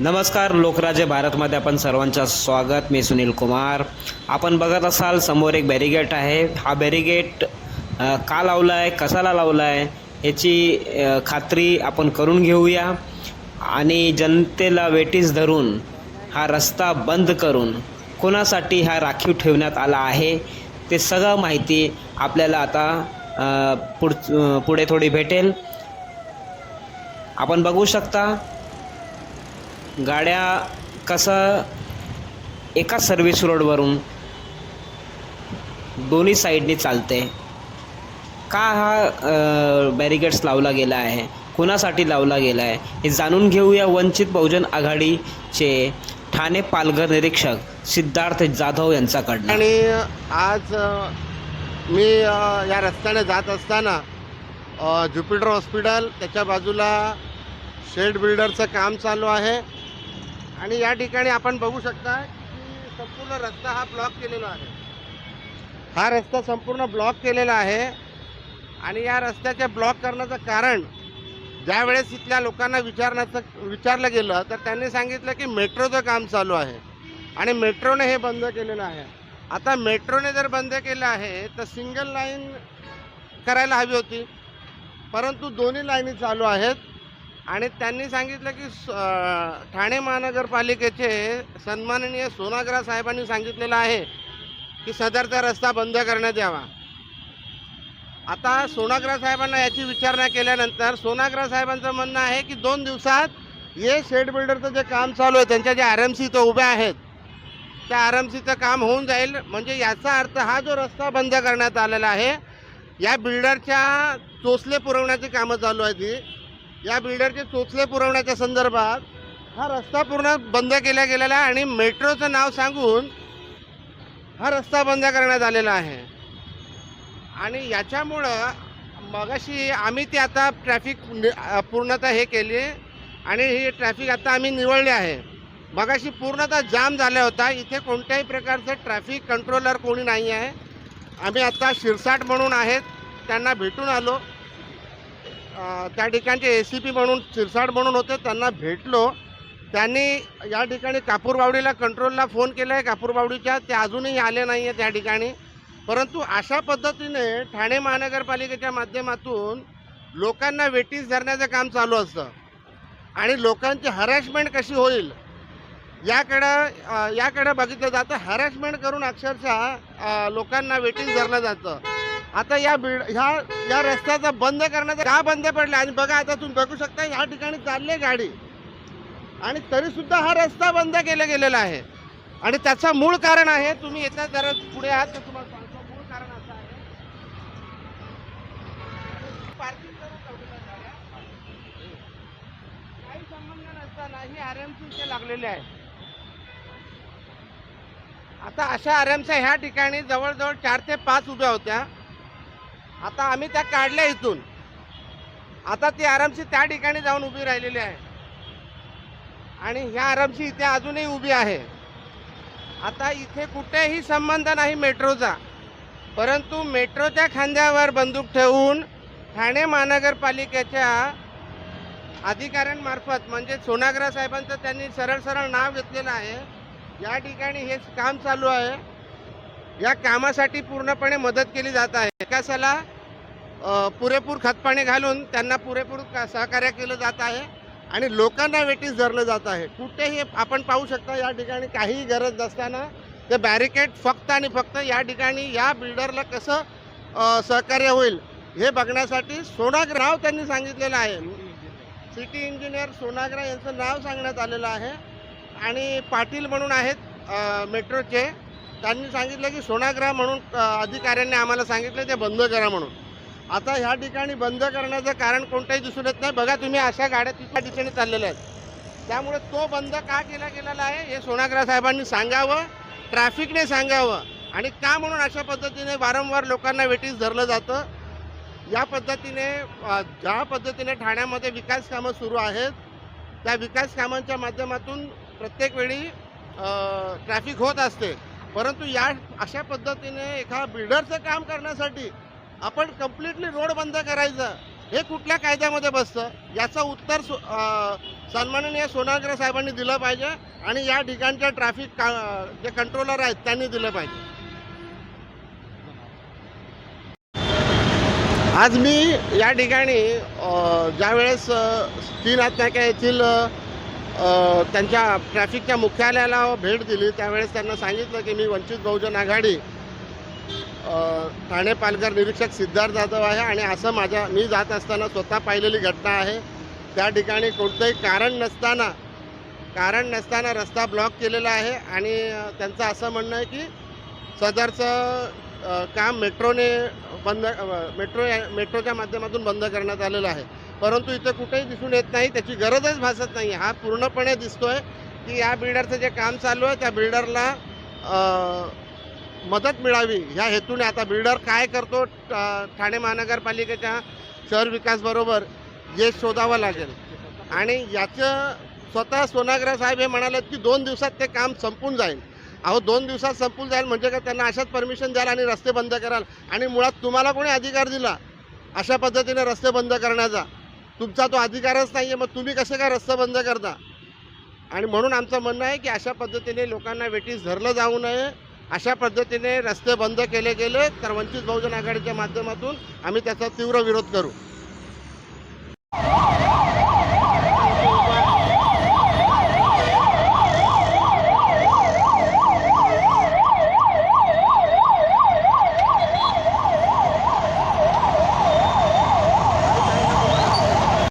नमस्कार लोकराज्य भारतमध्ये आपण सर्वांचं स्वागत. मी सुनील कुमार. आपण बघत असाल समोर एक बॅरिगेट आहे. हा बॅरिगेट का लावला आहे कशाला लावला आहे याची खात्री आपण करून घेऊया. आणि जनतेला वेटीस धरून हा रस्ता बंद करून कोणासाठी हा राखीव ठेवण्यात आला आहे ते सगळं माहिती आपल्याला आता पुढ पुढे थोडी भेटेल. आपण बघू शकता गाड्या कसं एका सर्व्हिस रोडवरून दोन्ही साईडनी चालते. का हा बॅरिगेड्स लावला गेला आहे? कुणासाठी लावला गेला आहे? हे जाणून घेऊया वंचित बहुजन आघाडीचे ठाणे पालघर निरीक्षक सिद्धार्थ जाधव यांच्याकडनं. आणि आज मी या रस्त्याने जात असताना ज्युपिटर हॉस्पिटल त्याच्या बाजूला शेड बिल्डरचं काम चालू आहे. आणि या ठिकाणी आपण बघू शकता की संपूर्ण रस्ता हा ब्लॉक केलेला आहे. हा रस्ता संपूर्ण ब्लॉक केलेला आहे. आणि या रस्त्याचे ब्लॉक करण्याचं कारण ज्यावेळेस इथल्या लोकांना विचारण्याचं विचारलं गेलं तर त्यांनी सांगितलं की मेट्रोचं काम चालू आहे. आणि मेट्रोने हे बंद केलेलं आहे. आता मेट्रोने जर बंद केलं आहे तर सिंगल लाईन करायला हवी होती. परंतु दोन्ही लाईनी चालू आहेत. आणि त्यांनी सांगितलं की स- ठाणे महानगरपालिकेचे सन्माननीय सोनाग्रा साहेबांनी सांगितलेलं आहे की सदरचा रस्ता बंद करण्यात यावा. आता सोनाग्रा साहेबांना याची विचारणा केल्यानंतर सोनाग्रा साहेबांचं म्हणणं आहे की दोन दिवसात हे शेड बिल्डरचं जे काम चालू आहे त्यांच्या ज्या आर एम सी इथं उभ्या आहेत त्या आर एम सीचं काम होऊन जाईल. म्हणजे याचा अर्थ हा जो रस्ता बंद करण्यात आलेला आहे या बिल्डरच्या चोचले पुरवण्याची कामं चालू आहेत या बिल्डरचे चोचले पुरवण्याच्या संदर्भात हा रस्ता पूर्ण बंद केला गेलेला आहे आणि मेट्रोचं नाव सांगून हा रस्ता बंद करण्यात आलेला आहे. आणि याच्यामुळं मगाशी आम्ही ते आता ट्रॅफिक नि- पूर्णतः हे केली आणि ही ट्रॅफिक आता आम्ही निवडली आहे. मगाशी पूर्णतः जाम झाला होता. इथे कोणत्याही प्रकारचं ट्रॅफिक कंट्रोलर कोणी नाही आहे. आम्ही आता शिरसाट म्हणून आहेत. त्यांना भेटून आलो. त्या ठिकाणचे ए सी पी म्हणून सिरसाड म्हणून होते. त्यांना भेटलो. त्यांनी या ठिकाणी कापूरबावडीला कंट्रोलला फोन केला आहे कापूरबावडीच्या ते अजूनही आले नाही आहे त्या ठिकाणी. परंतु अशा पद्धतीने ठाणे महानगरपालिकेच्या माध्यमातून लोकांना वेटीस धरण्याचं काम चालू असतं. आणि लोकांची हरॅशमेंट कशी होईल याकडं याकडं बघितलं जातं. हॅरॅसमेंट करून अक्षरशः लोकांना वेटीस धरलं जातं. आता या बिल्ड ह्या या रस्त्याचा बंद करण्याचा का बंद पडला? आणि बघा आता तुम्ही बघू शकता ह्या ठिकाणी चालले गाडी. आणि तरीसुद्धा हा रस्ता बंद केला गेलेला आहे. आणि त्याचं मूळ कारण आहे तुम्ही येता जरा पुढे आहात तर तुम्हाला सांगतो मूळ कारण असं आहे. पार्किंग काही संबंध नसताना ही आर एम सी लागलेली आहे. आता अशा आर एम ह्या ठिकाणी जवळजवळ चार ते पाच उभ्या होत्या. आता आम्ही त्या काढल्या इथून. आता ती आरामशी त्या ठिकाणी जाऊन उभी राहिलेली आहे. आणि ह्या आरामशी इथे अजूनही उभी आहे. आता इथे कुठेही संबंध नाही मेट्रोचा. परंतु मेट्रोच्या खांद्यावर बंदूक ठेवून ठाणे महानगरपालिकेच्या अधिकाऱ्यांमार्फत म्हणजे सोनाग्रा साहेबांचं त्यांनी सरळ सरळ नाव घेतलेलं आहे. या ठिकाणी हे काम चालू आहे. या कामासाठी पूर्णपणे मदत केली जात आहे. विकासाला पुरेपूर खतपाणी घालून त्यांना पुरेपूर का- सहकार्य केलं जात आहे आणि लोकांना वेटीस धरलं जात आहे. कुठेही आपण पाहू शकता या ठिकाणी काहीही गरज नसताना ते बॅरिकेड फक्त आणि फक्त या ठिकाणी या बिल्डरला कसं सहकार्य होईल हे बघण्यासाठी सोनाग्रा नाव त्यांनी सांगितलेलं आहे. सिटी इंजिनियर सोनाग्रा यांचं नाव सांगण्यात आलेलं आहे. आणि पाटील म्हणून आहेत मेट्रोचे त्यांनी सांगितलं की सोनाग्रह म्हणून अधिकाऱ्यांनी आम्हाला सांगितलं ते बंद करा म्हणून. आता ह्या ठिकाणी बंद करण्याचं कारण कोणतंही दिसून येत नाही. बघा तुम्ही अशा गाड्या तिथल्या दिशेने चाललेल्या आहेत. त्यामुळे तो बंद का केला गेलेला आहे हे सोनाग्रह साहेबांनी सांगावं ट्रॅफिकने सांगावं. आणि का म्हणून अशा पद्धतीने वारंवार लोकांना वेटीस धरलं जातं. या पद्धतीने ज्या पद्धतीने ठाण्यामध्ये विकास कामं सुरू आहेत त्या विकास कामांच्या माध्यमातून प्रत्येक वेळी ट्रॅफिक होत असते. परंतु या अशा पद्धतीने एका बिल्डरचं काम करण्यासाठी आपण कम्प्लिटली रोड बंद करायचं हे कुठल्या कायद्यामध्ये बसतं? याचं उत्तर सु- सन्माननीय सोनाग्रे साहेबांनी दिलं पाहिजे आणि या ठिकाणच्या ट्रॅफिक का जे कंट्रोलर आहेत त्यांनी दिलं पाहिजे. आज मी या ठिकाणी ज्यावेळेस तीन नाक्या येथील त्यांच्या ट्रॅफिकच्या मुख्यालयाला भेट दिली. त्यावेळेस त्यांना सांगितलं की मी वंचित बहुजन आघाडी ठाणे पालघर निरीक्षक सिद्धार्थ जाधव आहे आणि असं माझ्या मी जात असताना स्वतः पाहिलेली घटना आहे. त्या ठिकाणी कोणतंही कारण नसताना कारण नसताना रस्ता ब्लॉक केलेला आहे आणि त्यांचं असं म्हणणं आहे की सदरचं काम मेट्रोने बंद मेट्रो मेट्रोच्या माध्यमातून बंद करण्यात आलेलं आहे. परंतु इथे कुठेही दिसून येत नाही त्याची गरजच भासत नाही. हा पूर्णपणे दिसतो आहे की या बिल्डरचं जे काम चालू आहे त्या बिल्डरला मदत मिळावी. ह्या हेतूने आता बिल्डर काय करतो ठाणे महानगरपालिकेच्या शहर विकासबरोबर हे शोधावं लागेल. आणि याचं स्वतः सोनाग्रा साहेब हे म्हणालेत की दोन दिवसात ते काम संपून जाईल. अहो दोन दिवसात संपून जाईल म्हणजे का त्यांना अशाच परमिशन द्याल आणि रस्ते बंद कराल. आणि मुळात तुम्हाला कोणी अधिकार दिला? अशा पद्धतीने रस्ते बंद करण्याचा. तुमचा तो अधिकारच नाही आहे मग तुम्ही कसे काय रस्ते बंद करता? आणि म्हणून आमचं म्हणणं आहे की अशा पद्धतीने लोकांना वेटीस धरलं जाऊ नये. अशा पद्धतीने रस्ते बंद केले गेले तर वंचित बहुजन आघाडीच्या माध्यमातून आम्ही त्याचा तीव्र विरोध करू.